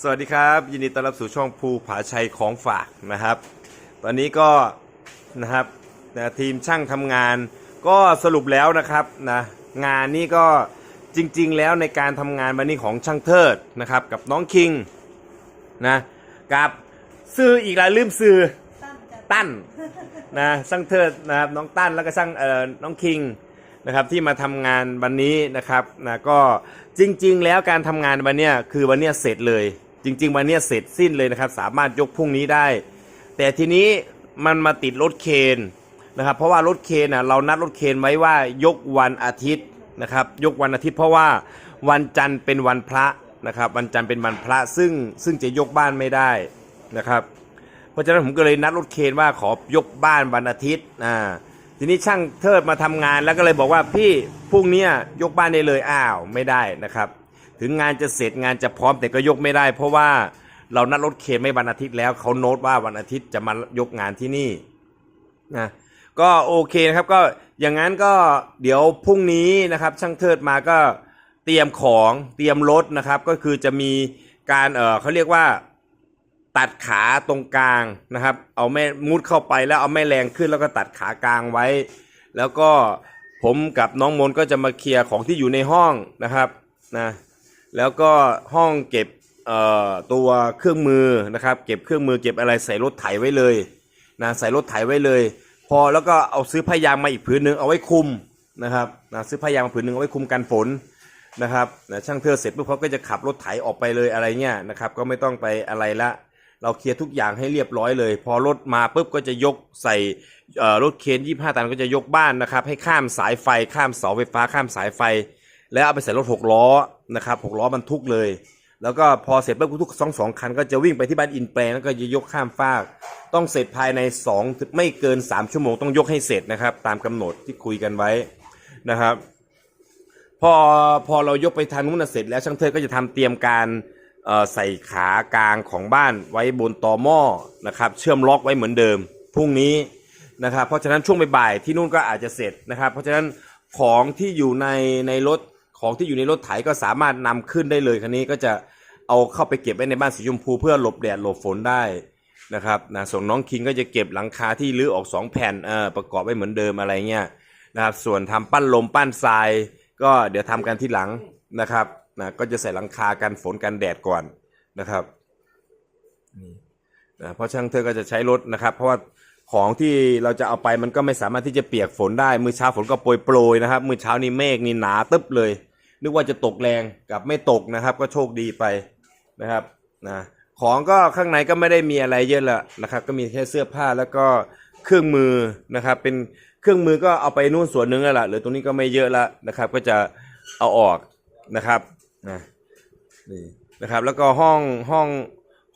สวัสดีครับ ยินดีต้อนรับสู่ช่องภูผาชัยของฝากนะครับ ตอนนี้ก็นะครับนะทีมช่างทำงาน ก็สรุปแล้วนะครับนะงานนี้ก็จริง ๆ แล้วในการทำงานวันนี้ของช่างเทิดนะครับกับน้องคิงนะกับซื้ออีกแล้วลืมซื้อตั้นนะช่างเทิดนะครับน้องตั้นแล้วก็ช่างเอ่อน้องคิงนะครับที่มาทำงานวันนี้นะครับนะก็จริง ๆ แล้วการทำงานวันเนี้ยคือวันเนี้ยเสร็จเลย จริง ๆ วันนี้เสร็จสิ้นเลยนะครับ สามารถยกพรุ่งนี้ได้ แต่ทีนี้มันมาติดรถเคนนะครับ เพราะว่ารถเคนนะเรานัดรถเคนไว้ว่ายกวันอาทิตย์นะครับ ยกวันอาทิตย์เพราะว่าวันจันทร์เป็นวันพระนะครับ วันจันทร์เป็นวันพระซึ่งซึ่งจะยกบ้านไม่ได้นะครับเพราะฉะนั้นผมก็เลยนัดรถเคนว่าขอยกบ้านวันอาทิตย์ อ่า ทีนี้ช่างเทิดมาทำงานแล้วก็เลยบอกว่าพี่พรุ่งนี้ยกบ้านได้เลย อ้าว ไม่ได้นะครับ ถึงงานจะเสร็จงานจะพร้อมแต่ก็ยกไม่ได้ เพราะว่าเรานัดรถเคนไม่วันอาทิตย์แล้วเขาโน้ตว่าวันอาทิตย์จะมายกงานที่นี่นะก็โอเคนะครับก็อย่างนั้นก็เดี๋ยวพรุ่งนี้นะครับช่างเทิดมาก็เตรียมของเตรียมรถนะครับ ก็คือจะมีการเออเขาเรียกว่าตัดขาตรงกลางนะครับ เอาแม่มุดเข้าไปแล้วเอาแม่แรงขึ้นแล้วก็ตัดขากลางไว้ แล้วก็ผมกับน้องมนก็จะมาเคลียร์ของที่อยู่ในห้องนะครับนะ แล้วก็ห้องเก็บตัวเครื่องมือนะครับ เก็บเครื่องมือเก็บอะไรใส่รถไถไว้เลยนะใส่รถไถไว้เลย พอแล้วก็เอาซื้อผ้ายางมาอีกผืนหนึ่งเอาไว้คลุมนะครับนะซื้อผ้ายางมาผืนหนึ่งเอาไว้คลุมกันฝนนะครับนะช่างเธอเสร็จปุ๊บเขาก็จะขับรถไถออกไปเลยอะไรเงี้ยนะครับ ก็ไม่ต้องไปอะไรละ เราเคลียร์ทุกอย่างให้เรียบร้อยเลย พอรถมาปุ๊บก็จะยกใส่รถเคนยี่ห้าตันก็จะยกบ้านนะครับ ให้ข้ามสายไฟข้ามเสาไฟฟ้าข้ามสายไฟ แล้วเอาไปใส่รถหกล้อนะครับหกล้อบรรทุกเลย แล้วก็พอเสร็จปุ๊บทุกสองสองคันก็จะวิ่งไปที่บ้านอินแปลงแล้วก็จะยกข้ามฟาก ต้องเสร็จภายในสองไม่เกินสามชั่วโมงต้องยกให้เสร็จนะครับ ตามกำหนดที่คุยกันไว้นะครับพอพอเรายกไปทางนู้นนะเสร็จแล้วช่างเทิดก็จะทำเตรียมการใส่ขากลางของบ้านไว้บนตอหม้อนะครับ เชื่อมล็อกไว้เหมือนเดิมพรุ่งนี้นะครับ เพราะฉะนั้นช่วงบ่ายๆที่นู่นก็อาจจะเสร็จนะครับ เพราะฉะนั้นของที่อยู่ในในรถ ของที่อยู่ในรถไถก็สามารถนำขึ้นได้เลยคันนี้ก็จะเอาเข้าไปเก็บไว้ในบ้านสีชมพูเพื่อหลบแดดหลบฝนได้นะครับนะส่วนน้องคิงก็จะเก็บหลังคาที่รื้อออกสองแผ่นเออประกอบไว้เหมือนเดิมอะไรเงี้ยนะครับส่วนทำปั้นลมปั้นทราย ก็เดี๋ยวทำกันที่หลังนะครับนะก็จะใส่หลังคากันฝนกันแดดก่อนนะครับนะเพราะช่างเธอก็จะใช้รถนะครับ เพราะว่าของที่เราจะเอาไปมันก็ไม่สามารถที่จะเปียกฝนได้ มือเช้าฝนก็โปรยโปรยนะครับ มือเช้านี่เมฆนี่หนาตึ๊บเลย นึกว่าจะตกแรงกับไม่ตกนะครับ ก็โชคดีไปนะครับนะของก็ข้างในก็ไม่ได้มีอะไรเยอะละนะครับ ก็มีแค่เสื้อผ้าแล้วก็เครื่องมือนะครับ เป็นเครื่องมือก็เอาไปนู่นส่วนหนึ่งแล้วล่ะเหลือตรงนี้ก็ไม่เยอะละนะครับ ก็จะเอาออกนะครับนะนี่นะครับ แล้วก็ห้องห้อง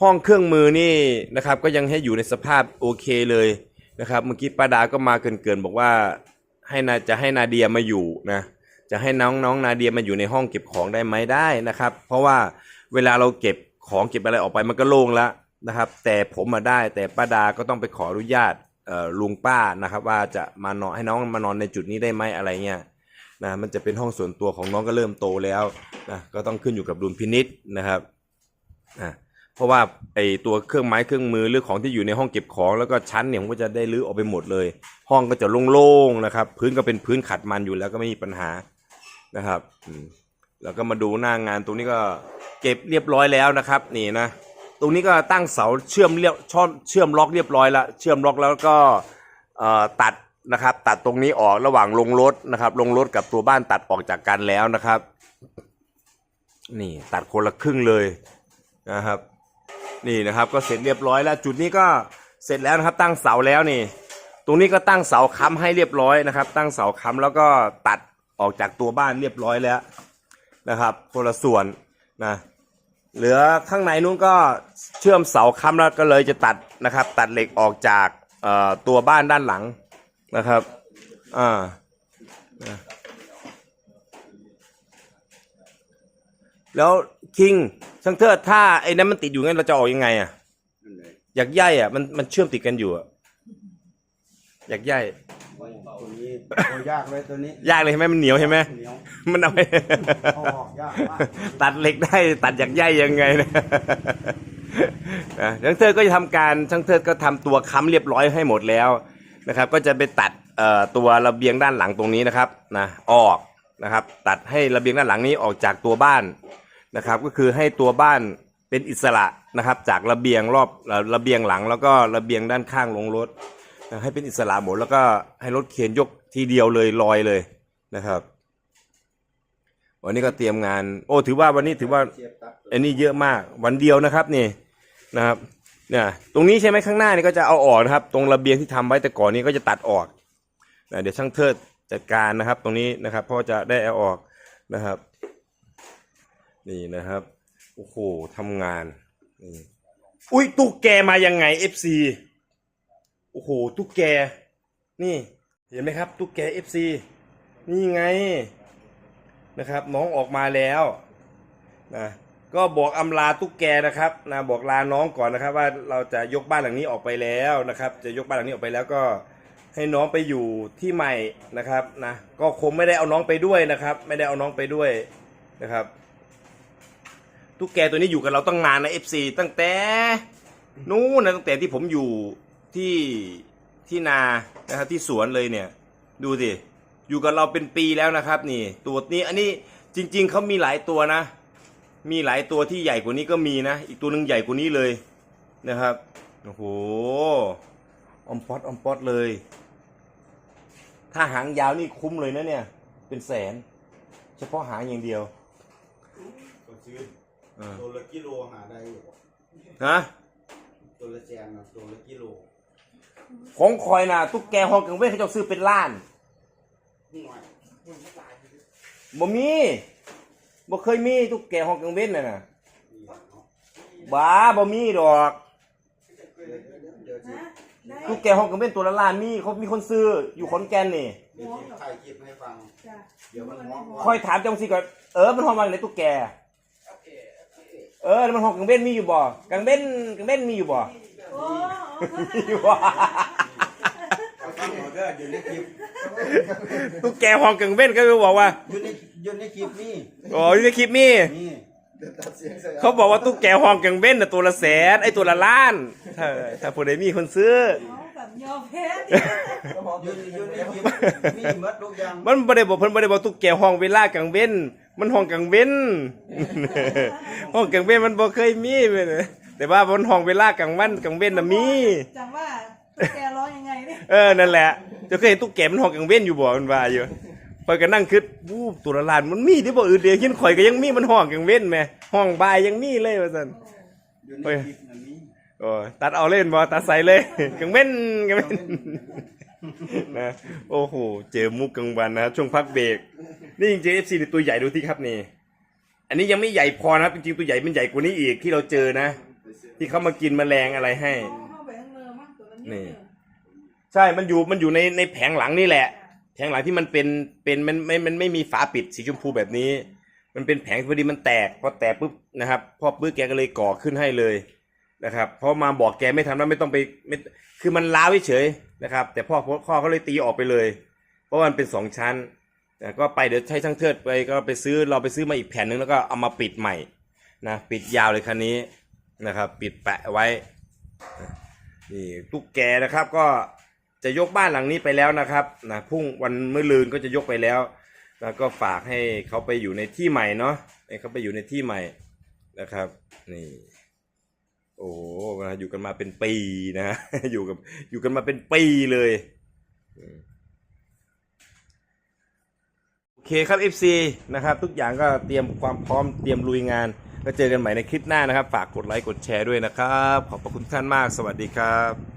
ห้องเครื่องมือนี่นะครับ ก็ยังให้อยู่ในสภาพโอเคเลยนะครับ เมื่อกี้ป้าดาก็มาเกินๆบอกว่าให้นาจะให้นาเดียมาอยู่นะ จะให้น้องน้องนาเดียมาอยู่ในห้องเก็บของได้ไหมได้นะครับ เพราะว่าเวลาเราเก็บของเก็บอะไรออกไปมันก็โล่งแล้วนะครับ แต่ผมมาได้แต่ป้าดาก็ต้องไปขออนุญาตลุงป้านะครับ ว่าจะมานอนให้น้องมานอนในจุดนี้ได้ไหมอะไรเงี้ยนะมันจะเป็นห้องส่วนตัวของน้องก็เริ่มโตแล้วนะก็ต้องขึ้นอยู่กับดุลพินิษนะครับอะเพราะว่าไอตัวเครื่องไม้เครื่องมือหรือของที่อยู่ในห้องเก็บของแล้วก็ชั้นเนี่ยผมก็จะได้รื้อออกไปหมดเลย ห้องก็จะโล่งๆนะครับ พื้นก็เป็นพื้นขัดมันอยู่แล้วก็ไม่มีปัญหา นะครับแล้วก็มาดูหน้างานตรงนี้ก็เก็บเรียบร้อยแล้วนะครับ นี่นะ ตรงนี้ก็ตั้งเสาเชื่อมเรียบช่อมเชื่อมล็อกเรียบร้อยแล้วเชื่อมล็อกแล้วก็ตัดนะครับ ตัดตรงนี้ออกระหว่างลงรถนะครับ ลงรถกับตัวบ้านตัดออกจากกันแล้วนะครับ นี่ตัดคนละครึ่งเลยนะครับ นี่นะครับก็เสร็จเรียบร้อยแล้ว จุดนี้ก็เสร็จแล้วนะครับ ตั้งเสาแล้วนี่ ตรงนี้ก็ตั้งเสาค้ำให้เรียบร้อยนะครับ ตั้งเสาค้ำแล้วก็ตัด ออกจากตัวบ้านเรียบร้อยแล้วนะครับคนละส่วนนะเหลือข้างในนู้นก็เชื่อมเสาค้ำแล้วก็เลยจะตัดนะครับ ตัดเหล็กออกจากตัวบ้านด้านหลังนะครับอ่าแล้วคิงช่างเทิดถ้าไอ้นั้นมันติดอยู่งั้นเราจะออกยังไงอะอยากใยอะมันมันเชื่อมติดกันอยู่อะอยากย่าตั วนี้ตัวยากเลยตัวนี้ยากเลยใช่ไหมมันเหนียวใช่ไหมเหนียวมันเอาไปเอาออกยากมากตัดเหล็กได้ตัดจากใยยังไงนะนะช่างเทิดก็จะทำการช่างเทิดก็ทำตัวค้ำเรียบร้อยให้หมดแล้วนะครับ ก็จะไปตัดเอ่อตัวระเบียงด้านหลังตรงนี้นะครับนะออกนะครับ ตัดให้ระเบียงด้านหลังนี้ออกจากตัวบ้านนะครับ ก็คือให้ตัวบ้านเป็นอิสระนะครับ จากระเบียงรอบเอ่อระเบียงหลังแล้วก็ระเบียงด้านข้างลงรถนะ ให้เป็นอิสระหมดแล้วก็ให้รถเข็นยกทีเดียวเลยลอยเลยนะครับ วันนี้ก็เตรียมงาน โอ้ถือว่าวันนี้ถือว่าอันนี้เยอะมากวันเดียวนะครับนี่นะครับเนี่ยตรงนี้ใช่ไหมข้างหน้านี่ก็จะเอาออกนะครับ ตรงระเบียงที่ทำไว้แต่ก่อนนี้ก็จะตัดออกนะเดี๋ยวช่างเทิดจัดการนะครับ ตรงนี้นะครับเพราะจะได้เอาออกนะครับ นี่นะครับโอ้โหทำงานอุ้ยตุ๊กแกมายังไง FC โอ้โหตุ๊กแก นี่ เห็นไหมครับ ตุ๊กแก FC นี่ไงนะครับ น้องออกมาแล้วนะก็บอกอำลาตุ๊กแกนะครับนะบอกลาน้องก่อนนะครับ ว่าเราจะยกบ้านหลังนี้ออกไปแล้วนะครับ จะยกบ้านหลังนี้ออกไปแล้วก็ให้น้องไปอยู่ที่ใหม่นะครับนะก็คงไม่ได้เอาน้องไปด้วยนะครับ ไม่ได้เอาน้องไปด้วยนะครับตุ๊กแกตัวนี้อยู่กับเราตั้งนานนะ FC ตั้งแต่นู้นนะตั้งแต่ที่ผมอยู่ ที่ที่นานะครับที่สวนเลยเนี่ย ดูสิอยู่กับเราเป็นปีแล้วนะครับ นี่ ตัวนี้อันนี้จริง ๆเขามีหลายตัวนะ มีหลายตัวที่ใหญ่กว่านี้ก็มีนะ อีกตัวหนึ่งใหญ่กว่านี้เลยนะครับโอ้โหออมป๊อตออมป๊อตเลย ถ้าหางยาวนี่คุ้มเลยนะเนี่ย เป็นแสน เฉพาะหางอย่างเดียวก็ซื้อเออตัวละกิโลหาได้อยู่ฮะตัวละแจงนะตัวละกิโล ของคอยนะตุ๊กแกฮองกังเว้นเขาจะซื้อเป็นล้านหน่อยบ่มีบ่เคยมีตุ๊กแกฮองกังเว้นน่ะนะนี่เนาะบ้าบ่มีดอกเดี๋ยวเดี๋ยวเดี๋ยวสิได้ตุ๊กแกฮองกังเว้นตัวละล้านมีเขามีคนซื้ออยู่ขอนแก่นนี่เดี๋ยวสิถ่ายคลิปให้ฟังจ้ะเดี๋ยวมันร้องคอยถามจังสิก่อน เออ มันห้องมาในตุ๊กแก เออแล้วมันห้องกังเบ้นมีอยู่บ่กังเบ้นกังเบ้นมีอยู่บ่ โอ้มีอยู่บ่เอาฟังหน่อยเด้ออยู่ในคลิปตุ๊กแกห้องกังเบ้นก็บอกว่าอยู่ในอยู่ในคลิปนี่อ๋ออยู่ในคลิปมีนี่เขาบอกว่าตุ๊กแกห้องกังเบ้นน่ะตัวละแสนไอ้ตัวละล้านถ้าถ้าผู้ใดมีคนซื้อเอาแบบยอมแพ้อยู่อยู่ในคลิปมีหมดทุกอย่างมันบ่ได้บอกเพิ่นบ่ได้บอกตุ๊กแกห้องเวลากลางเว้น มันห้องกลางเว้นห้องกลางเว้นมันบ่เคยมีเว้ย แต่ว่ามันห้องเวลากลางวันกลางเว้นน่ะมีจำว่าตุ๊กแกร้องยังไงเนี่ยเออ นั่นแหละ จะเคยเห็นตุ๊กแกมันห้องกลางเว้นอยู่บ่มันว่าอยู่ข่อยก็นั่งคิดวู้ตัวละล้านมันมีที่บ่อื่นเดียวเห็นข่อยก็ยังมีมันห้องกลางเว้นแหม่ห้องบ่ายยังมีเลยว่าซั่นอยู่ในคลิปนั่นนี่โอ้ยตัดเอาเล่นบ่ตัดใส่เลยกลางเว้นกลางเว้นนะโอ้โหเจอมุกกลางวันนะครับช่วงพักเบรกนี่จริงๆ FC นี่ตัวใหญ่ดูที่ครับนี่ อันนี้ยังไม่ใหญ่พอนะครับจริงๆตัวใหญ่มันใหญ่กว่านี้อีกที่เราเจอนะ ที่เขามากินแมลงอะไรให้เข้าไปข้างเรือมั้งตัวนั้นนี่นี่ ใช่มันอยู่มันอยู่ในในแผงหลังนี่แหละ แผงหลังที่มันเป็นเป็นมันไม่มันไม่มีฝาปิดสีชมพูแบบนี้ มันเป็นแผงพอดีมันแตกพอแตกปุ๊บนะครับพ่อปื้อแกก็เลยก่อขึ้นให้เลยนะครับ เพราะมาบอกแกไม่ทันว่าไม่ต้องไปไม่คือมันล้าวเฉยๆนะครับ แต่พ่อพ่อเขาเลยตีออกไปเลย เพราะว่ามันเป็นสองชั้นแต่ก็ไปเดี๋ยวใช้ช่างเทิดไปก็ไปซื้อเราไปซื้อมาอีกแผ่นหนึ่งแล้วก็เอามาปิดใหม่นะปิดยาวเลยคันนี้ นะครับ ปิดแปะไว้นี่ตุ๊กแกนะครับก็จะยกบ้านหลังนี้ไปแล้วนะครับนะพุ่งวันเมื่อลืนก็จะยกไปแล้ว แล้วก็ฝากให้เขาไปอยู่ในที่ใหม่เนาะให้เขาไปอยู่ในที่ใหม่นะครับนี่โอ้โหอยู่กันมาเป็นปีนะอยู่กับอยู่กันมาเป็นปีเลยโอเคครับ FC นะครับ ทุกอย่างก็เตรียมความพร้อมเตรียมลุยงาน แล้วเจอกันใหม่ในคลิปหน้านะครับ ฝากกดไลค์กดแชร์ด้วยนะครับ ขอบพระคุณท่านมาก สวัสดีครับ